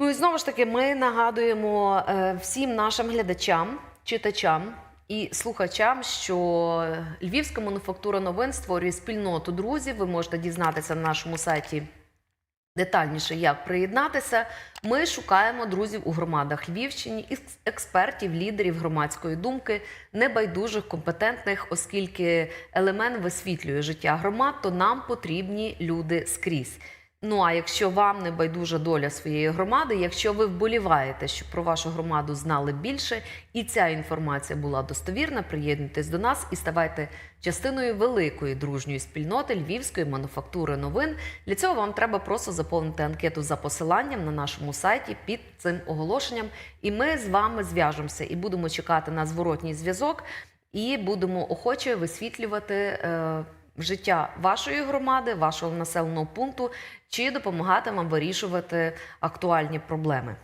Ну і знову ж таки, ми нагадуємо е, всім нашим глядачам, читачам і слухачам, що Львівська мануфактура новин створює спільноту друзів. Ви можете дізнатися на нашому сайті детальніше, як приєднатися. Ми шукаємо друзів у громадах Львівщині, екс- експертів, лідерів громадської думки, небайдужих, компетентних, оскільки елемент висвітлює життя громад, то нам потрібні люди скрізь. Ну а якщо вам не байдужа доля своєї громади, якщо ви вболіваєте, щоб про вашу громаду знали більше, і ця інформація була достовірна, приєднуйтесь до нас і ставайте частиною великої дружньої спільноти Львівської мануфактури новин. Для цього вам треба просто заповнити анкету за посиланням на нашому сайті під цим оголошенням. І ми з вами зв'яжемося і будемо чекати на зворотній зв'язок, і будемо охоче висвітлювати. Е, Життя вашої громади, вашого населеного пункту, чи допомагати вам вирішувати актуальні проблеми.